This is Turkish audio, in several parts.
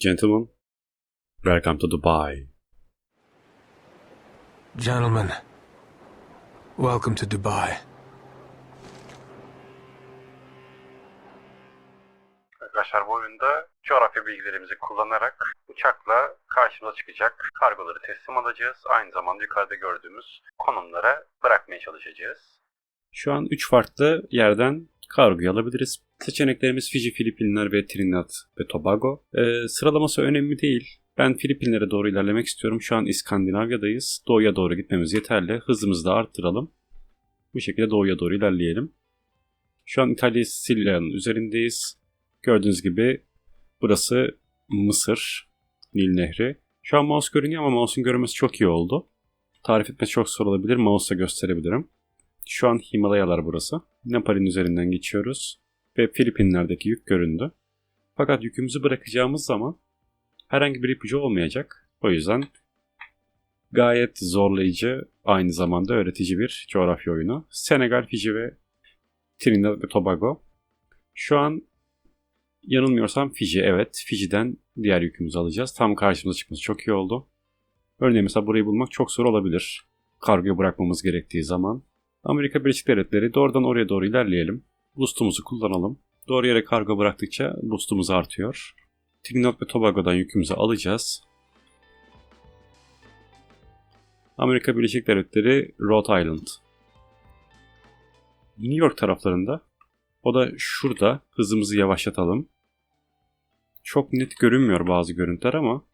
Gentlemen, welcome to Dubai. Gentlemen, welcome to Dubai. Arkadaşlar bu oyunda coğrafya bilgilerimizi kullanarak uçakla karşımıza çıkacak kargoları teslim alacağız. Aynı zamanda yukarıda gördüğümüz konumlara bırakmaya çalışacağız. Şu an 3 farklı yerden kargoyu alabiliriz. Seçeneklerimiz Fiji, Filipinler ve Trinidad ve Tobago. Ee, sıralaması önemli değil. Ben Filipinlere doğru ilerlemek istiyorum. Şu an İskandinavya'dayız. Doğuya doğru gitmemiz yeterli. Hızımızı da arttıralım. Bu şekilde doğuya doğru ilerleyelim. Şu an İtalya Sicilya'nın üzerindeyiz. Gördüğünüz gibi burası Mısır, Nil Nehri. Şu an mouse görünüyor ama mouse'un görünmesi çok iyi oldu. Tarif etmesi çok zor olabilir. Mouse'la gösterebilirim. Şu an Himalayalar burası. Nepal'in üzerinden geçiyoruz. Ve Filipinler'deki yük göründü. Fakat yükümüzü bırakacağımız zaman herhangi bir ipucu olmayacak. O yüzden gayet zorlayıcı, aynı zamanda öğretici bir coğrafya oyunu. Senegal, Fiji ve Trinidad ve Tobago. Şu an yanılmıyorsam Fiji evet. Fiji'den diğer yükümüzü alacağız. Tam karşımıza çıkması çok iyi oldu. Örneğin mesela burayı bulmak çok zor olabilir. Kargoyu bırakmamız gerektiği zaman. Amerika Birleşik Devletleri doğrudan oraya doğru ilerleyelim. Boostumuzu kullanalım. Doğru yere kargo bıraktıkça boostumuz artıyor. Trinidad ve Tobago'dan yükümüzü alacağız. Amerika Birleşik Devletleri Rhode Island. New York taraflarında. O da şurada. Hızımızı yavaşlatalım. Çok net görünmüyor bazı görüntüler ama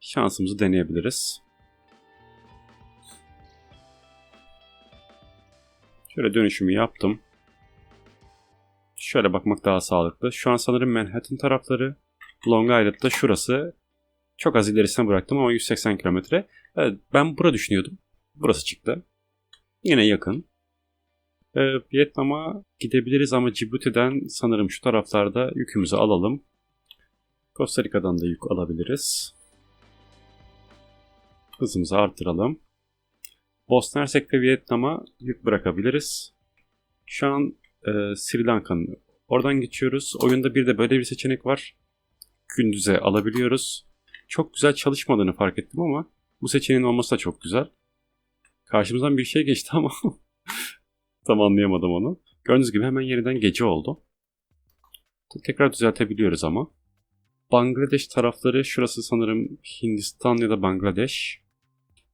şansımızı deneyebiliriz. Şöyle dönüşümü yaptım. Şöyle bakmak daha sağlıklı. Şu an sanırım Manhattan tarafları. Long Island'da şurası. Çok az ilerisine bıraktım ama 180 kilometre. Evet, ben bura düşünüyordum. Burası çıktı. Yine yakın. Ee, Vietnam'a gidebiliriz ama Cibuti'den sanırım şu taraflarda yükümüzü alalım. Costa Rica'dan da yük alabiliriz. Hızımızı artıralım. Bosna Hersek ve Vietnam'a yük bırakabiliriz. Şu an e, Sri Lanka'nın oradan geçiyoruz. Oyunda bir de böyle bir seçenek var. Gündüze alabiliyoruz. Çok güzel çalışmadığını fark ettim ama bu seçeneğin olması da çok güzel. Karşımızdan bir şey geçti ama tam anlayamadım onu. Gördüğünüz gibi hemen yeniden gece oldu. Tekrar düzeltebiliyoruz ama. Bangladeş tarafları şurası sanırım Hindistan ya da Bangladeş.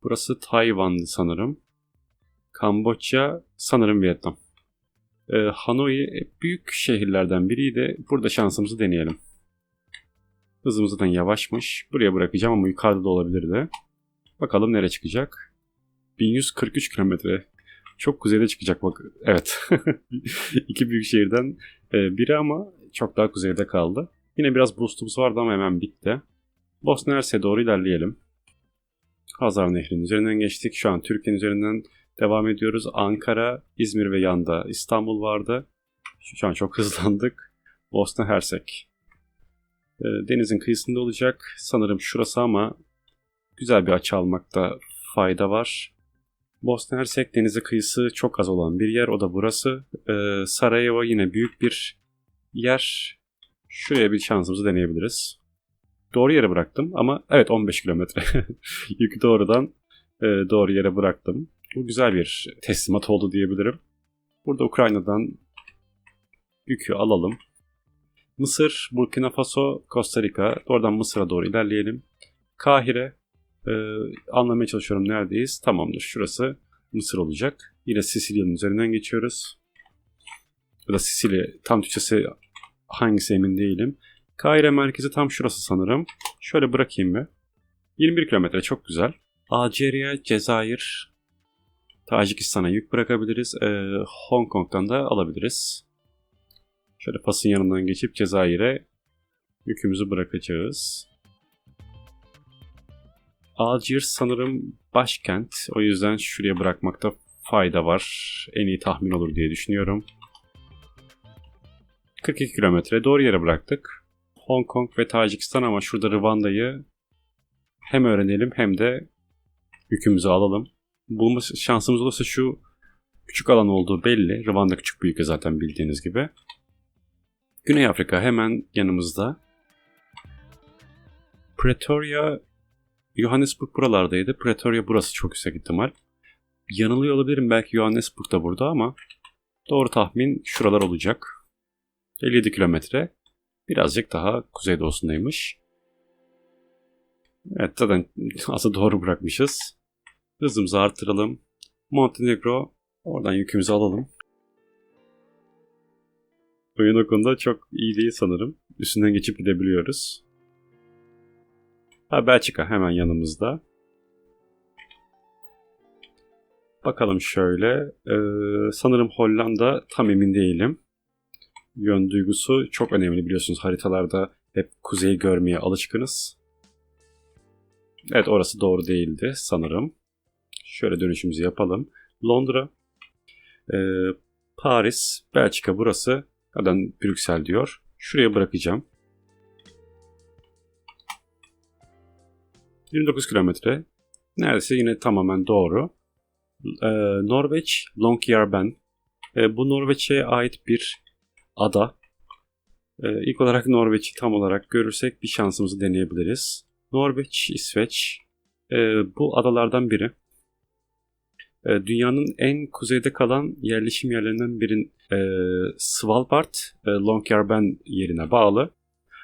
Burası Tayvan'dı sanırım. Kamboçya sanırım Vietnam. Ee, Hanoi büyük şehirlerden biriydi. Burada şansımızı deneyelim. Hızımız zaten yavaşmış. Buraya bırakacağım ama yukarıda da olabilirdi. Bakalım nereye çıkacak. 1143 kilometre. Çok kuzeyde çıkacak bak. Evet. İki büyük şehirden e, biri ama çok daha kuzeyde kaldı. Yine biraz boostumuz vardı ama hemen bitti. Bosna Hersek'e doğru ilerleyelim. Hazar Nehri'nin üzerinden geçtik. Şu an Türkiye'nin üzerinden devam ediyoruz. Ankara, İzmir ve yanda İstanbul vardı. Şu an çok hızlandık. Bosna Hersek. E, denizin kıyısında olacak. Sanırım şurası ama güzel bir açı almakta fayda var. Bosna Hersek denize kıyısı çok az olan bir yer. O da burası. E, Sarajevo yine büyük bir yer. Şuraya bir şansımızı deneyebiliriz. Doğru yere bıraktım ama evet 15 kilometre. Yükü doğrudan e, doğru yere bıraktım. Bu güzel bir teslimat oldu diyebilirim. Burada Ukrayna'dan yükü alalım. Mısır, Burkina Faso, Costa Rica. Oradan Mısır'a doğru ilerleyelim. Kahire. E, anlamaya çalışıyorum neredeyiz. Tamamdır. Şurası Mısır olacak. Yine Sicilya'nın üzerinden geçiyoruz. Bu da Sicilya. Tam Türkçesi hangisi emin değilim. Kahire merkezi tam şurası sanırım. Şöyle bırakayım bir. 21 kilometre çok güzel. Algeria, Cezayir, Tacikistan'a yük bırakabiliriz. Ee, Hong Kong'dan da alabiliriz. Şöyle Fas'ın yanından geçip Cezayir'e yükümüzü bırakacağız. Algiers sanırım başkent. O yüzden şuraya bırakmakta fayda var. En iyi tahmin olur diye düşünüyorum. 42 kilometre doğru yere bıraktık. Hong Kong ve Tacikistan ama şurada Rwanda'yı hem öğrenelim hem de yükümüzü alalım. Bulma şansımız olursa şu küçük alan olduğu belli. Rwanda küçük bir ülke zaten bildiğiniz gibi. Güney Afrika hemen yanımızda. Pretoria, Johannesburg buralardaydı. Pretoria burası çok yüksek ihtimal. Yanılıyor olabilirim belki Johannesburg da burada ama doğru tahmin şuralar olacak. 57 kilometre. Birazcık daha kuzeydoğusundaymış. Evet zaten aslında doğru bırakmışız. Hızımızı artıralım. Montenegro oradan yükümüzü alalım. Oyun o konuda çok iyi değil sanırım. Üstünden geçip gidebiliyoruz. Ha Belçika hemen yanımızda. Bakalım şöyle. Ee, sanırım Hollanda tam emin değilim. Yön duygusu çok önemli biliyorsunuz haritalarda hep kuzeyi görmeye alışkınız. Evet orası doğru değildi sanırım. Şöyle dönüşümüzü yapalım. Londra, e, Paris, Belçika burası. Zaten Brüksel diyor. Şuraya bırakacağım. 29 kilometre. Neredeyse yine tamamen doğru. Ee, Norveç, Longyearbyen. Ee, bu Norveç'e ait bir ada. Ee, ilk olarak Norveç'i tam olarak görürsek bir şansımızı deneyebiliriz. Norveç, İsveç. Ee, bu adalardan biri. Ee, dünyanın en kuzeyde kalan yerleşim yerlerinden birin e, Svalbard, e, Longyearbyen yerine bağlı.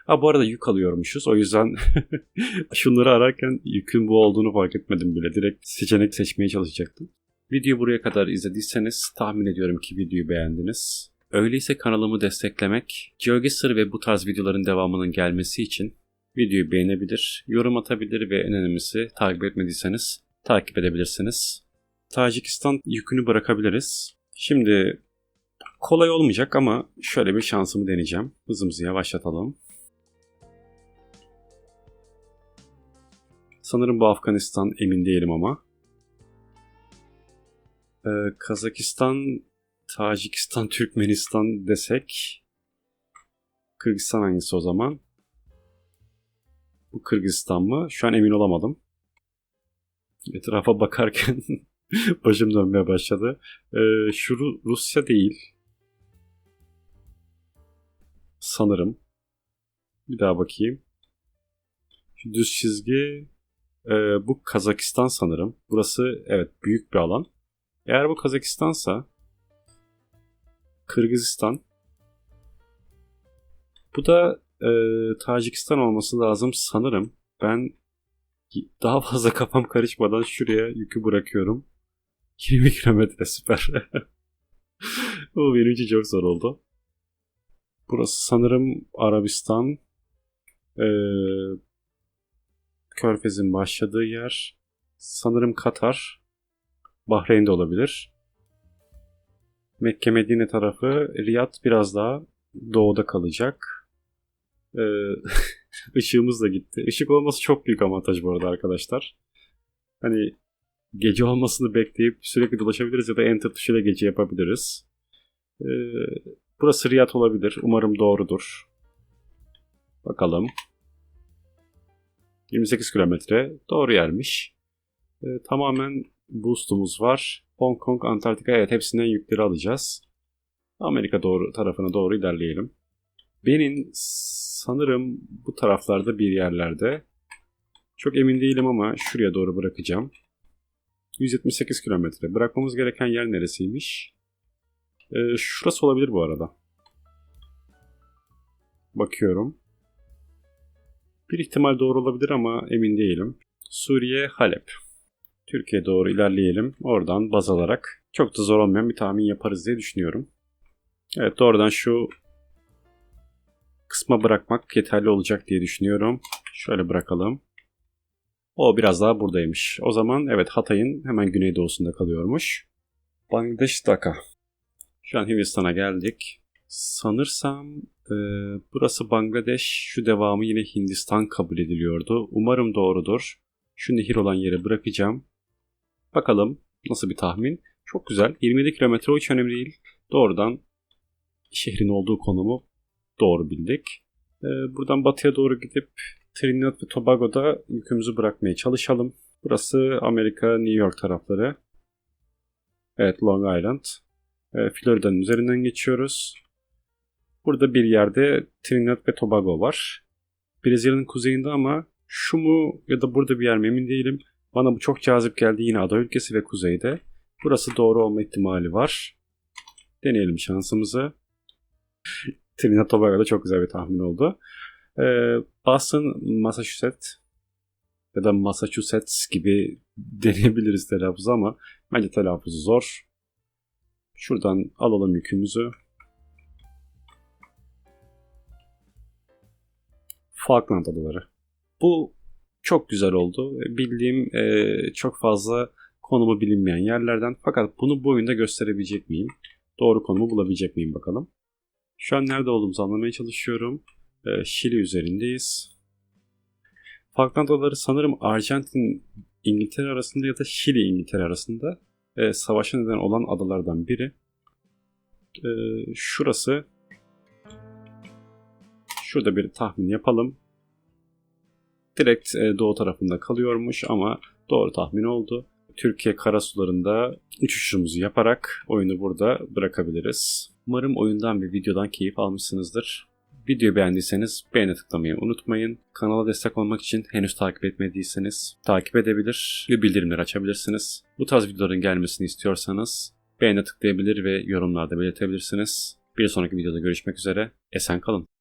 Ha bu arada yük alıyormuşuz. O yüzden şunları ararken yükün bu olduğunu fark etmedim bile. Direkt seçenek seçmeye çalışacaktım. Videoyu buraya kadar izlediyseniz tahmin ediyorum ki videoyu beğendiniz. Öyleyse kanalımı desteklemek, GeoGuessr ve bu tarz videoların devamının gelmesi için videoyu beğenebilir, yorum atabilir ve en önemlisi takip etmediyseniz takip edebilirsiniz. Tacikistan yükünü bırakabiliriz. Şimdi kolay olmayacak ama şöyle bir şansımı deneyeceğim. Hızımızı yavaşlatalım. Sanırım bu Afganistan emin değilim ama. Ee, Kazakistan, Tacikistan, Türkmenistan desek. Kırgızistan hangisi o zaman? Bu Kırgızistan mı? Şu an emin olamadım. Etrafa bakarken başım dönmeye başladı. Ee, şu Ru- Rusya değil. Sanırım. Bir daha bakayım. Şu düz çizgi ee, bu Kazakistan sanırım. Burası evet büyük bir alan. Eğer bu Kazakistansa Kırgızistan bu da e, Tacikistan olması lazım sanırım. Ben daha fazla kafam karışmadan şuraya yükü bırakıyorum. 20 kilometre süper. Bu benim için çok zor oldu. Burası sanırım Arabistan. Ee, Körfez'in başladığı yer. Sanırım Katar. Bahreyn de olabilir. Mekke Medine tarafı. Riyad biraz daha doğuda kalacak. Ee, ışığımız da gitti. Işık olması çok büyük avantaj bu arada arkadaşlar. Hani gece olmasını bekleyip sürekli dolaşabiliriz ya da enter tuşuyla gece yapabiliriz. Ee, burası Riyad olabilir. Umarım doğrudur. Bakalım. 28 kilometre. Doğru yermiş. Ee, tamamen boostumuz var. Hong Kong, Antarktika evet hepsinden yükleri alacağız. Amerika doğru tarafına doğru ilerleyelim. Benim sanırım bu taraflarda bir yerlerde. Çok emin değilim ama şuraya doğru bırakacağım. 178 kilometre. Bırakmamız gereken yer neresiymiş? Ee, şurası olabilir bu arada. Bakıyorum. Bir ihtimal doğru olabilir ama emin değilim. Suriye, Halep. Türkiye doğru ilerleyelim. Oradan baz alarak çok da zor olmayan bir tahmin yaparız diye düşünüyorum. Evet doğrudan şu kısma bırakmak yeterli olacak diye düşünüyorum. Şöyle bırakalım. O biraz daha buradaymış. O zaman evet Hatay'ın hemen güneydoğusunda kalıyormuş. Bangladeş Dhaka. Şu an Hindistan'a geldik. Sanırsam e, burası Bangladeş, şu devamı yine Hindistan kabul ediliyordu. Umarım doğrudur. Şu nehir olan yere bırakacağım. Bakalım nasıl bir tahmin. Çok güzel. 27 kilometre o hiç önemli değil. Doğrudan şehrin olduğu konumu doğru bildik. E, buradan batıya doğru gidip Trinidad ve Tobago'da yükümüzü bırakmaya çalışalım. Burası Amerika, New York tarafları. Evet Long Island. E, Florida'nın üzerinden geçiyoruz. Burada bir yerde Trinidad ve Tobago var. Brezilya'nın kuzeyinde ama Şu mu ya da burada bir yer mi emin değilim. Bana bu çok cazip geldi yine ada ülkesi ve kuzeyde. Burası doğru olma ihtimali var. Deneyelim şansımızı. Trinidad Tobago'da çok güzel bir tahmin oldu. Ee, Boston, Massachusetts ya da Massachusetts gibi deneyebiliriz telaffuzu ama bence telaffuzu zor. Şuradan alalım yükümüzü. Falkland Adaları. Bu çok güzel oldu. Bildiğim e, çok fazla konumu bilinmeyen yerlerden. Fakat bunu bu oyunda gösterebilecek miyim? Doğru konumu bulabilecek miyim bakalım. Şu an nerede olduğumuzu anlamaya çalışıyorum. E, Şili üzerindeyiz. Falkland Adaları sanırım Arjantin İngiltere arasında ya da Şili İngiltere arasında e, savaşa neden olan adalardan biri. E, şurası. Şurada bir tahmin yapalım. Direkt e, doğu tarafında kalıyormuş ama doğru tahmin oldu. Türkiye karasularında uçuşumuzu yaparak oyunu burada bırakabiliriz. Umarım oyundan ve videodan keyif almışsınızdır. Videoyu beğendiyseniz beğene tıklamayı unutmayın. Kanala destek olmak için henüz takip etmediyseniz takip edebilir ve bildirimleri açabilirsiniz. Bu tarz videoların gelmesini istiyorsanız beğene tıklayabilir ve yorumlarda belirtebilirsiniz. Bir sonraki videoda görüşmek üzere. Esen kalın.